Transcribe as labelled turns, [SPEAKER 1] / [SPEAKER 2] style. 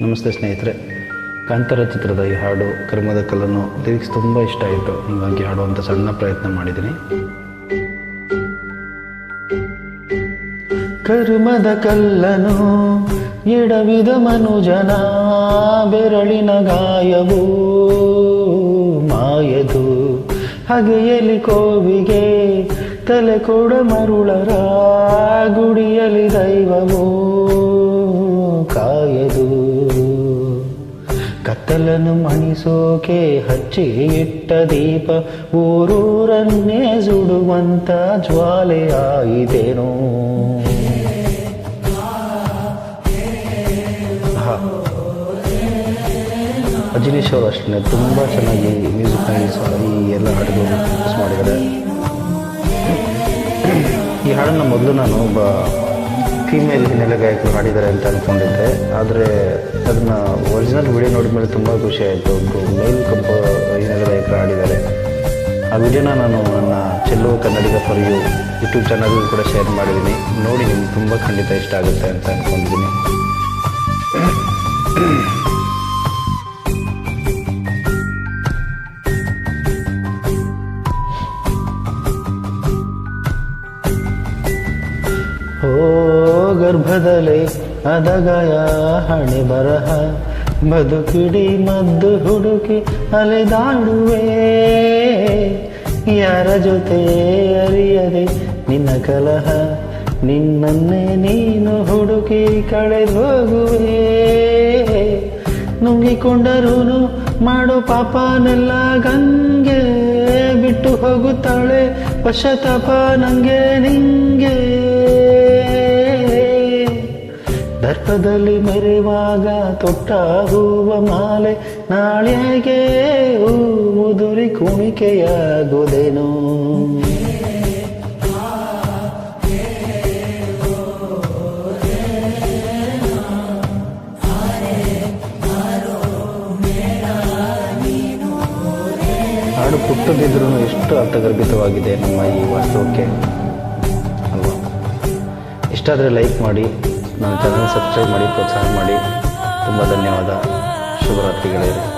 [SPEAKER 1] ನಮಸ್ತೆ ಸ್ನೇಹಿತರೆ. ಕಾಂತಾರ ಚಿತ್ರದ ಈ ಹಾಡು ಕರ್ಮದ ಕಲ್ಲನ್ನು ಲಿರಿಕ್ಸ್ ತುಂಬ ಇಷ್ಟ ಆಯಿತು. ಹೀಗಾಗಿ ಹಾಡುವಂಥ ಸಣ್ಣ ಪ್ರಯತ್ನ ಮಾಡಿದ್ದೀನಿ. ಕರ್ಮದ ಕಲ್ಲನು ಎಡವಿದ ಮನುಜನ ಬೆರಳಿನ ಗಾಯವು ಮಾಯದು. ಹಗೆಯಲಿ ಕೋವಿಗೆ ತಲೆ ಕೊಡ ಮರುಳರ ಗುಡಿಯಲಿ ದೈವವು. ಕತ್ತಲನ್ನು ಮಣಿಸೋಕೆ ಹಚ್ಚಿ ಇಟ್ಟ ದೀಪ, ಊರೂರನ್ನೇ ಸುಡುವಂತ ಜ್ವಾಲೆ ಆಯಿತೇನೋ. ಅಜಿನೀಶ್ ಅವರು ಅಷ್ಟೇ ತುಂಬ ಚೆನ್ನಾಗಿ ಮ್ಯೂಸಿಕ್ ಈ ಎಲ್ಲ ಹಾಡುಗಳು ಯೂಸ್ ಮಾಡಿದ್ದಾರೆ. ಈ ಹಾಡನ್ನು ಮೊದಲು ನಾನು ಒಬ್ಬ ಫೀಮೇಲ್ ಹಿನ್ನೆಲೆ ಗಾಯಕರು ಹಾಡಿದ್ದಾರೆ ಅಂತ ಅಂದ್ಕೊಂಡಿದ್ದೆ ಆದರೆ ಅದನ್ನು ಒರಿಜಿನಲ್ ವಿಡಿಯೋ ನೋಡಿದ ಮೇಲೆ ತುಂಬ ಖುಷಿ ಆಯಿತು. ಒಬ್ಬರು ಮೇಲ್ ಕಂಪ ಹಿನ್ನೆಲೆ ಗಾಯಕರು ಹಾಡಿದ್ದಾರೆ ಆ ವಿಡಿಯೋನ ನಾನು ನನ್ನ ಚೆಲ್ಲು Kannadiga for you YouTube channel ಕೂಡ ಶೇರ್ ಮಾಡಿದ್ದೀನಿ. ನೋಡಿ ನಿಮ್ಗೆ ತುಂಬ ಖಂಡಿತ ಇಷ್ಟ ಆಗುತ್ತೆ ಅಂತ ಅಂದ್ಕೊಂಡಿದ್ದೀನಿ ಓ ಗರ್ಭದಲೆ ಅದಗಯ ಹಣೆ ಬರಹ. ಬದುಕಿಡಿ ಮದ್ದು ಹುಡುಕಿ ಅಲೆದಾಡುವೆ. ಯಾರ ಜೊತೆ ಅರಿಯದೆ ನಿನ್ನ ಕಲಹ? ನಿನ್ನನ್ನೇ ನೀನು ಹುಡುಕಿ ಕಳೆದೋಗುವೆ. ನುಂಗಿಕೊಂಡರೂನು ಮಾಡೋ ಪಾಪನೆಲ್ಲ ಗಂಗೆ ಬಿಟ್ಟು ಹೋಗುತ್ತಾಳೆ. ಪಶ್ಚಾತ್ತಾಪ ನಂಗೆ ನಿಂಗೆ. ದರ್ಪದಲ್ಲಿ ಮೆರೆವಾಗ ತೊಟ್ಟ ಹೂವ ಮಾಲೆ ನಾಳೆಗೆ ಹೂ ಮುದುರಿ ಕುಣಿಕೆಯಾಗುವುದೇನೋ ಹಾಡು ಪುಟ್ಟದಿದ್ರೂ ಎಷ್ಟು ಅರ್ಥಗರ್ಭಿತವಾಗಿದೆ ನಮ್ಮ ಈ ವಾಸ್ತವಕ್ಕೆ. ಅಲ್ವಾ? ಇಷ್ಟ ಆದರೆ ಲೈಕ್ ಮಾಡಿ. ನನ್ನ ಚಾನಲ್ ಸಬ್ಸ್ಕ್ರೈಬ್ ಮಾಡಿ ಪ್ರೋತ್ಸಾಹ ಮಾಡಿ. ತುಂಬ ಧನ್ಯವಾದ. ಶುಭರಾತ್ರಿಗಳೇ.